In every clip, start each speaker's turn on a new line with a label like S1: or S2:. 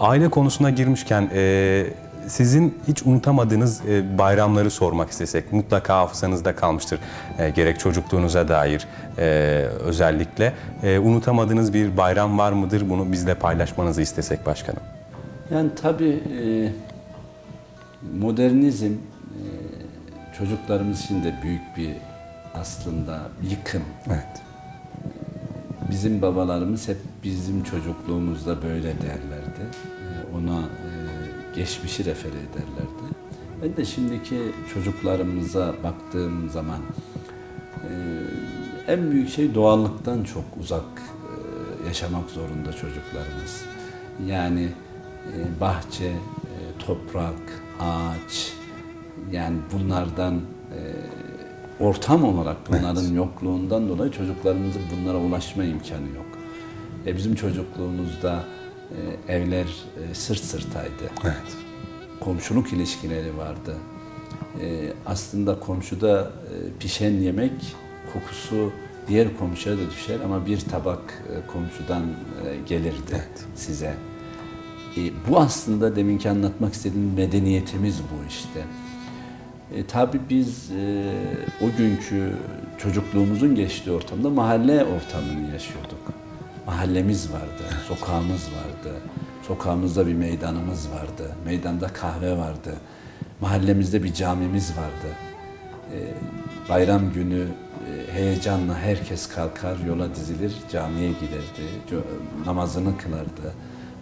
S1: Aile konusuna girmişken e, sizin hiç unutamadığınız e, bayramları sormak istesek mutlaka hafızanızda kalmıştır. E, gerek çocukluğunuza dair e, özellikle. E, unutamadığınız bir bayram var mıdır? Bunu bizle paylaşmanızı istesek başkanım.
S2: Yani tabii e, modernizm e, çocuklarımız için de büyük bir aslında yıkım.
S1: Evet.
S2: Bizim babalarımız hep bizim çocukluğumuzda böyle derlerdi. E, Ona e, geçmişi refere ederlerdi. Ben de şimdiki çocuklarımıza baktığım zaman e, en büyük şey doğallıktan çok uzak e, yaşamak zorunda çocuklarımız. Yani bahçe, toprak, ağaç yani bunlardan ortam olarak bunların yokluğundan dolayı çocuklarımızın bunlara ulaşma imkanı yok. E, bizim çocukluğumuzda e, evler e, sırt sırtaydı.
S1: Evet.
S2: Komşuluk ilişkileri vardı. E, aslında komşuda e, pişen yemek kokusu diğer komşuya da düşer ama bir tabak e, komşudan e, gelirdi size. E, bu aslında deminki anlatmak istediğim medeniyetimiz bu işte. E, tabii biz e, o günkü çocukluğumuzun geçtiği ortamda mahalle ortamını yaşıyorduk. Mahallemiz vardı, sokağımız vardı. Sokağımızda bir meydanımız vardı. Meydanda kahve vardı. Mahallemizde bir camimiz vardı. E, bayram günü e, heyecanla herkes kalkar, yola dizilir, camiye giderdi. Namazını kılardı.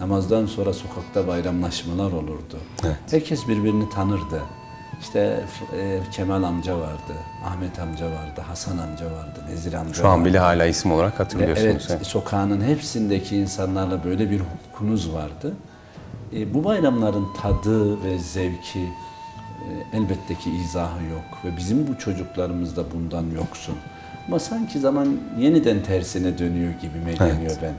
S2: Namazdan sonra sokakta bayramlaşmalar olurdu.
S1: Evet.
S2: Herkes birbirini tanırdı. İşte e, Kemal amca vardı, Ahmet amca vardı, Hasan amca vardı, Nezir amca
S1: Şu an
S2: vardı.
S1: bile hala isim olarak hatırlıyorsunuz.
S2: evet, sokağının hepsindeki insanlarla böyle bir hukukunuz vardı. E, bu bayramların tadı ve zevki e, elbette ki izahı yok ve bizim bu çocuklarımız da bundan yoksun. Ama sanki zaman yeniden tersine dönüyor gibime geliyor ben.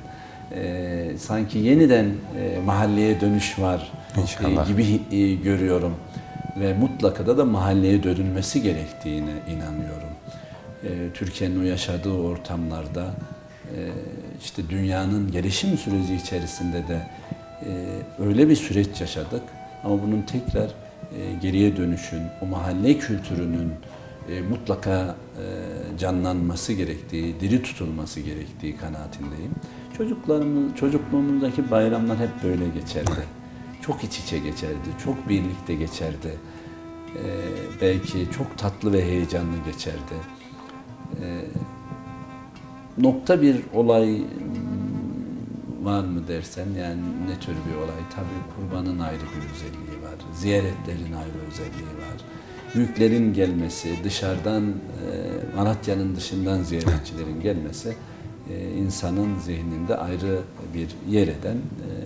S2: E, sanki yeniden e, mahalleye dönüş var e, gibi e, görüyorum ve mutlaka da da mahalleye dönülmesi gerektiğine inanıyorum. E, Türkiye'nin o yaşadığı ortamlarda e, işte dünyanın gelişim süreci içerisinde de e, öyle bir süreç yaşadık ama bunun tekrar e, geriye dönüşün, o mahalle kültürünün e, mutlaka e, canlanması gerektiği, diri tutulması gerektiği kanaatindeyim. Çocuklarımız, çocukluğumuzdaki bayramlar hep böyle geçerdi. Çok iç içe geçerdi, çok birlikte geçerdi. E, belki çok tatlı ve heyecanlı geçerdi. E, nokta bir olay var mı dersen yani ne tür bir olay? Tabii kurbanın ayrı bir özelliği var. Ziyaretlerin ayrı özelliği var. Büyüklerin gelmesi, dışarıdan e, Malatya'nın dışından ziyaretçilerin gelmesi e, insanın zihninde ayrı bir yer eden e,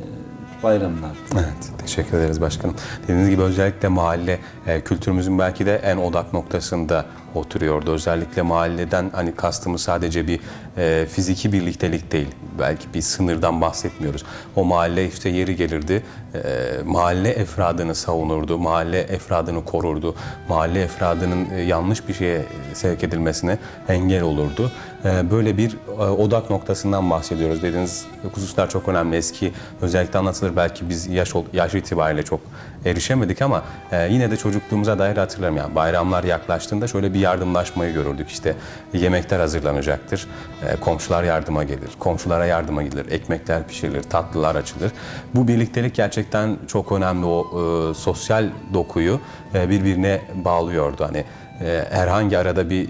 S2: bayramlar.
S1: Evet, teşekkür ederiz başkanım. Dediğiniz gibi özellikle mahalle e, kültürümüzün belki de en odak noktasında oturuyordu. Özellikle mahalleden hani kastımız sadece bir e, fiziki birliktelik değil. Belki bir sınırdan bahsetmiyoruz. O mahalle işte yeri gelirdi. e, mahalle efradını savunurdu. Mahalle efradını korurdu. Mahalle efradının e, yanlış bir şeye sevk edilmesine engel olurdu. E, böyle bir e, odak noktasından bahsediyoruz. Dediğiniz hususlar çok önemli. Eski özellikle anlatılır. Belki biz yaş yaş itibariyle çok erişemedik ama e, yine de çocukluğumuza dair hatırlarım. Yani bayramlar yaklaştığında şöyle bir yardımlaşmayı görürdük. İşte yemekler hazırlanacaktır. E, komşular yardıma gelir. Komşulara yardıma gidilir. Ekmekler pişirilir. Tatlılar açılır. Bu birliktelik gerçekten çok önemli. O e, sosyal dokuyu e, birbirine bağlıyordu. Hani e, herhangi arada bir e,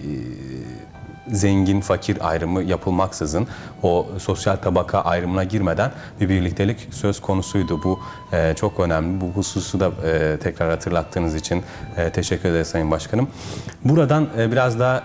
S1: zengin fakir ayrımı yapılmaksızın o sosyal tabaka ayrımına girmeden bir birliktelik söz konusuydu. Bu e, çok önemli. Bu hususu da e, tekrar hatırlattığınız için e, teşekkür ederiz Sayın Başkanım. Buradan e, biraz daha e,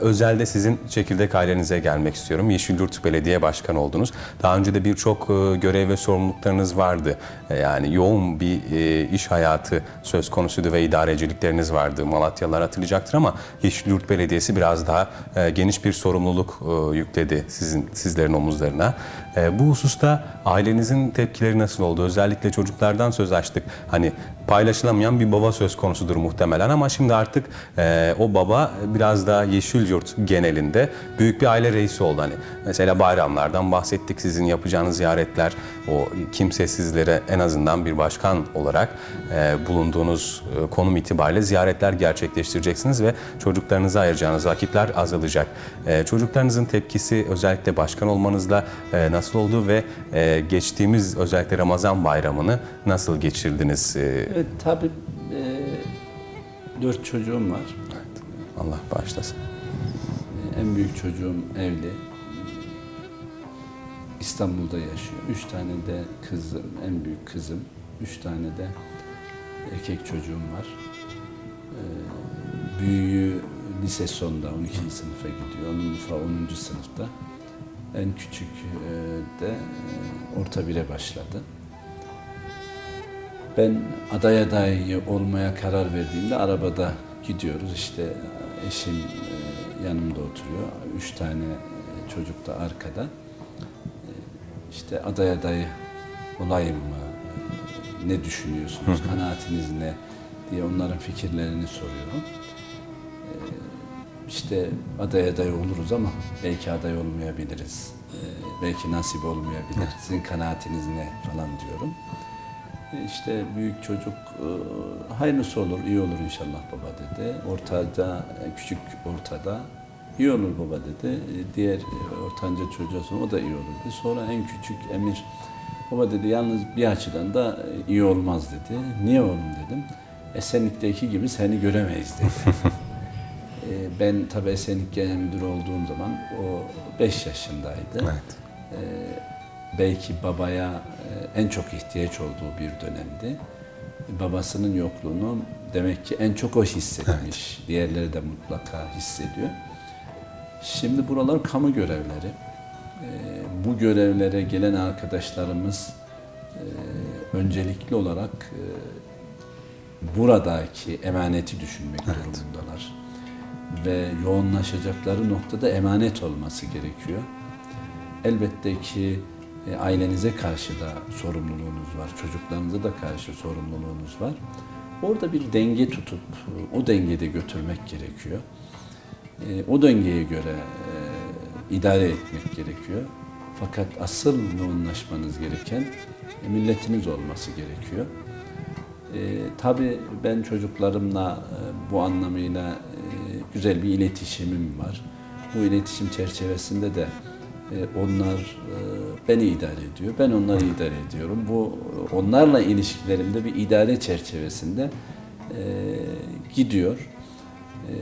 S1: özelde sizin çekirdek ailenize gelmek istiyorum. Yeşilyurt Belediye Başkanı oldunuz. Daha önce de birçok e, görev ve sorumluluklarınız vardı. E, yani yoğun bir e, iş hayatı söz konusuydu ve idarecilikleriniz vardı. Malatyalılar hatırlayacaktır ama Yeşilyurt Belediyesi biraz daha e, geniş bir sorumluluk e, yükledi sizin sizlerin omuzlarına. E, bu hususta ailenizin tepkileri nasıl oldu? Özellikle çocuklardan söz açtık. Hani paylaşılamayan bir baba söz konusudur muhtemelen ama şimdi artık e, o baba biraz daha Yeşilyurt genelinde büyük bir aile reisi oldu. Hani mesela bayramlardan bahsettik sizin yapacağınız ziyaretler o kimsesizlere en azından bir başkan olarak e, bulunduğunuz e, konum itibariyle ziyaretler gerçekleştireceksiniz ve çocuklarınıza ayıracağınız vakitler azalacak. E, çocuklarınızın tepkisi özellikle başkan olmanızla e, nasıl oldu ve e, geçtiğimiz özellikle Ramazan bayramını nasıl geçirdiniz? E,
S2: Evet tabii e, dört çocuğum var.
S1: Allah bağışlasın.
S2: E, En büyük çocuğum evli. İstanbul'da yaşıyor. Üç tane de kızım, en büyük kızım. Üç tane de erkek çocuğum var. E, Büyüğü lise sonda 12. sınıfa gidiyor. Onun Ufa 10. sınıfta. En küçük e, de e, orta bire başladı. Ben aday adayı olmaya karar verdiğimde arabada gidiyoruz. İşte eşim e, yanımda oturuyor. Üç tane e, çocuk da arkada. E, İşte aday adayı olayım mı? E, Ne düşünüyorsunuz? Kanaatiniz ne? diye onların fikirlerini soruyorum. E, İşte aday aday oluruz ama belki aday olmayabiliriz. E, Belki nasip olmayabilir. Sizin kanaatiniz ne falan diyorum. İşte büyük çocuk e, hayırlısı olur, iyi olur inşallah baba dedi. Ortada, e, küçük ortada iyi olur baba dedi. E, Diğer ortanca çocuğa sonra o da iyi olur dedi. Sonra en küçük Emir baba dedi yalnız bir açıdan da iyi olmaz dedi. Niye oğlum dedim. Esenlik'teki gibi seni göremeyiz dedi. Ben tabii Esenlik Genel Müdürü olduğum zaman o 5 yaşındaydı
S1: Evet.
S2: Belki babaya e, en çok ihtiyaç olduğu bir dönemdi. Babasının yokluğunu demek ki en çok o hissetmiş. Diğerleri de mutlaka hissediyor. Şimdi buralar kamu görevleri. E, Bu görevlere gelen arkadaşlarımız e, öncelikli olarak buradaki emaneti düşünmek durumundalar. Ve yoğunlaşacakları noktada emanet olması gerekiyor. Elbette ki e, ailenize karşı da sorumluluğunuz var, çocuklarınıza da karşı sorumluluğunuz var. Orada bir denge tutup o dengede götürmek gerekiyor. E, O dengeye göre e, idare etmek gerekiyor. Fakat asıl yoğunlaşmanız gereken milletiniz olması gerekiyor. E, tabii ben çocuklarımla e, bu anlamıyla e, güzel bir iletişimim var. Bu iletişim çerçevesinde de onlar e, beni idare ediyor, ben onları idare ediyorum. Bu e, onlarla ilişkilerimde bir idare çerçevesinde e, gidiyor. E,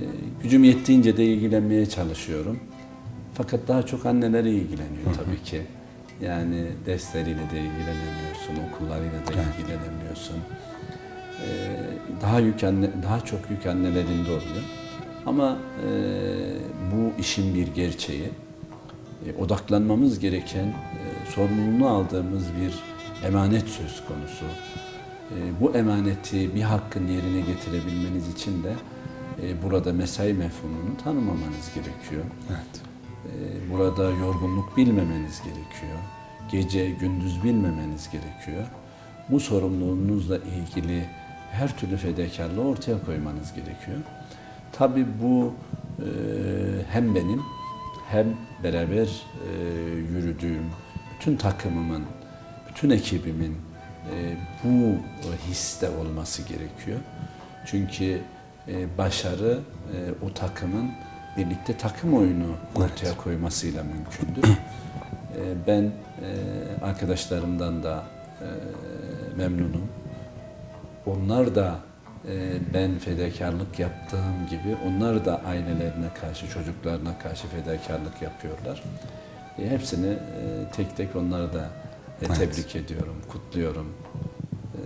S2: gücüm yettiğince de ilgilenmeye çalışıyorum. Fakat daha çok anneler ilgileniyor tabii ki. Yani dersleriyle de ilgilenemiyorsun, okullarıyla da ilgilenemiyorsun. Daha yük anne, daha çok yük annelerinde oluyor. Ama e, bu işin bir gerçeği. E, odaklanmamız gereken, e, sorumluluğunu aldığımız bir emanet söz konusu. E, bu emaneti bir hakkın yerine getirebilmeniz için de e, burada mesai mefhumunu tanımamanız gerekiyor.
S1: Evet.
S2: Burada yorgunluk bilmemeniz gerekiyor. Gece, gündüz bilmemeniz gerekiyor. Bu sorumluluğunuzla ilgili her türlü fedakarlığı ortaya koymanız gerekiyor. Tabii bu e, hem benim hem beraber e, yürüdüğüm bütün takımımın, bütün ekibimin e, bu histe olması gerekiyor. Çünkü e, başarı e, o takımın birlikte takım oyunu ortaya koymasıyla mümkündür. E, ben e, arkadaşlarımdan da e, memnunum. Onlar da ben fedakarlık yaptığım gibi onlar da ailelerine karşı, çocuklarına karşı fedakarlık yapıyorlar. E, hepsini e, tek tek onları da e, tebrik ediyorum, kutluyorum. E,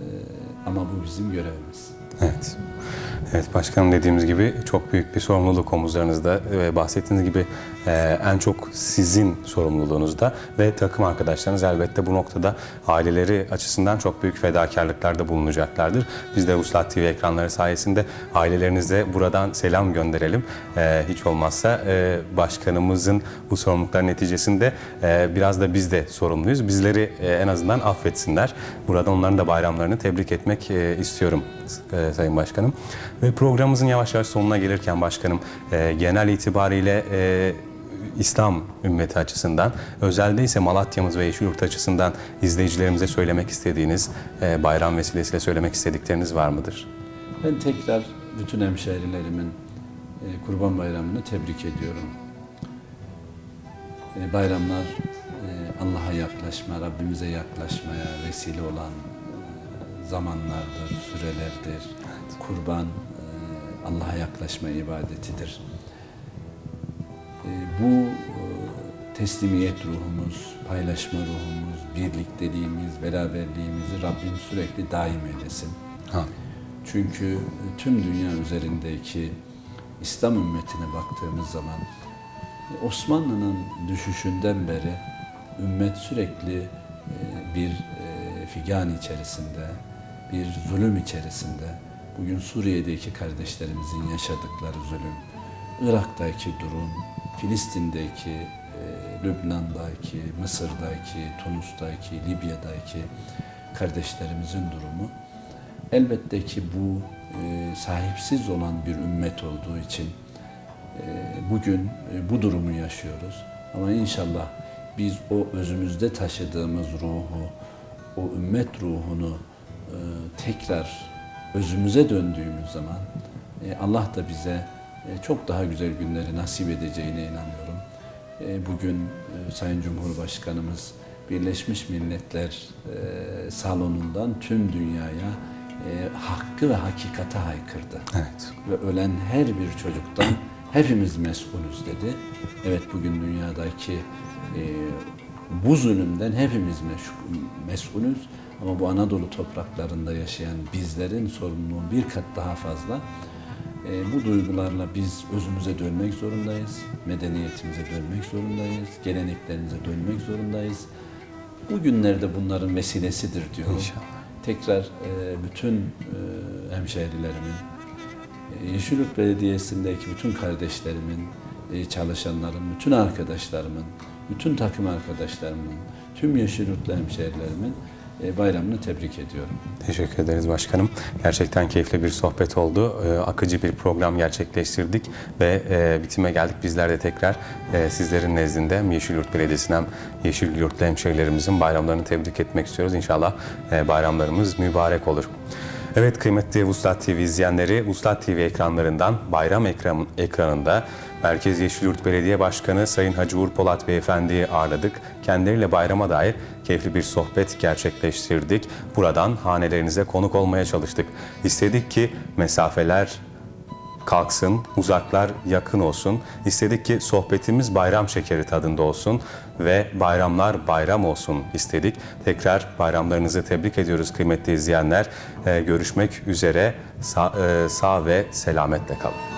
S2: ama bu bizim görevimiz.
S1: Evet. Evet başkanım dediğimiz gibi çok büyük bir sorumluluk omuzlarınızda ve bahsettiğiniz gibi e, en çok sizin sorumluluğunuzda ve takım arkadaşlarınız elbette bu noktada aileleri açısından çok büyük fedakarlıklarda bulunacaklardır. Biz de Uslat TV ekranları sayesinde ailelerinize buradan selam gönderelim. E, hiç olmazsa e, başkanımızın bu sorumluluklar neticesinde e, biraz da biz de sorumluyuz. Bizleri e, en azından affetsinler. Burada onların da bayramlarını tebrik etmek istiyorum Sayın Başkanım. Ve programımızın yavaş yavaş sonuna gelirken başkanım genel itibariyle İslam ümmeti açısından, özelde ise Malatya'mız ve Yeşilyurt açısından izleyicilerimize söylemek istediğiniz, e, bayram vesilesiyle söylemek istedikleriniz var mıdır?
S2: Ben tekrar bütün hemşehrilerimin e, Kurban Bayramı'nı tebrik ediyorum. E, Bayramlar e, Allah'a yaklaşma, Rabbimize yaklaşmaya vesile olan e, zamanlardır, sürelerdir. Kurban e, Allah'a yaklaşma ibadetidir. E, Bu e, teslimiyet ruhumuz, paylaşma ruhumuz, birlikteliğimiz, beraberliğimizi Rabbim sürekli daim eylesin.
S1: Ha.
S2: Çünkü tüm dünya üzerindeki İslam ümmetine baktığımız zaman Osmanlı'nın düşüşünden beri ümmet sürekli e, bir e, figan içerisinde, bir zulüm içerisinde. Bugün Suriye'deki kardeşlerimizin yaşadıkları zulüm, Irak'taki durum, Filistin'deki, e, Lübnan'daki, Mısır'daki, Tunus'taki, Libya'daki kardeşlerimizin durumu Elbette ki bu e, sahipsiz olan bir ümmet olduğu için e, bugün bu durumu yaşıyoruz. Ama inşallah biz o özümüzde taşıdığımız ruhu, o ümmet ruhunu tekrar özümüze döndüğümüz zaman Allah da bize çok daha güzel günleri nasip edeceğine inanıyorum. E, Bugün e, Sayın Cumhurbaşkanımız Birleşmiş Milletler e, salonundan tüm dünyaya e, hakkı ve hakikate haykırdı.
S1: Evet.
S2: Ve ölen her bir çocuktan hepimiz mesulüz dedi. Evet bugün dünyadaki e, bu zulümden hepimiz mesulüz. Ama bu Anadolu topraklarında yaşayan bizlerin sorumluluğu bir kat daha fazla. E, bu duygularla biz özümüze dönmek zorundayız. Medeniyetimize dönmek zorundayız. Geleneklerimize dönmek zorundayız. Bu günlerde bunların vesilesidir diyorum.
S1: İnşallah.
S2: Tekrar e, bütün e, hemşehrilerimin, e, Yeşilyurt Belediyesi'ndeki bütün kardeşlerimin, e, çalışanların, bütün arkadaşlarımın, bütün takım arkadaşlarımın, tüm Yeşilyurtlu hemşehrilerimin e, bayramını tebrik ediyorum.
S1: Teşekkür ederiz başkanım. Gerçekten keyifli bir sohbet oldu. Ee, akıcı bir program gerçekleştirdik ve e, bitime geldik. Bizler de tekrar e, sizlerin nezdinde Yeşilyurt Belediyesi'nin hem Yeşilyurtlu hemşehrilerimizin bayramlarını tebrik etmek istiyoruz. İnşallah e, bayramlarımız mübarek olur. Evet kıymetli Vuslat TV izleyenleri, Vuslat TV ekranlarından bayram ekran, ekranında Merkez Yeşilyurt Belediye Başkanı Sayın Hacı Uğur Polat Beyefendi'yi ağırladık. Kendileriyle bayrama dair keyifli bir sohbet gerçekleştirdik. Buradan hanelerinize konuk olmaya çalıştık. İstedik ki mesafeler kalksın, uzaklar yakın olsun. İstedik ki sohbetimiz bayram şekeri tadında olsun ve bayramlar bayram olsun istedik. Tekrar bayramlarınızı tebrik ediyoruz kıymetli izleyenler. Ee, görüşmek üzere. Sa- e, sağ ve selametle kalın.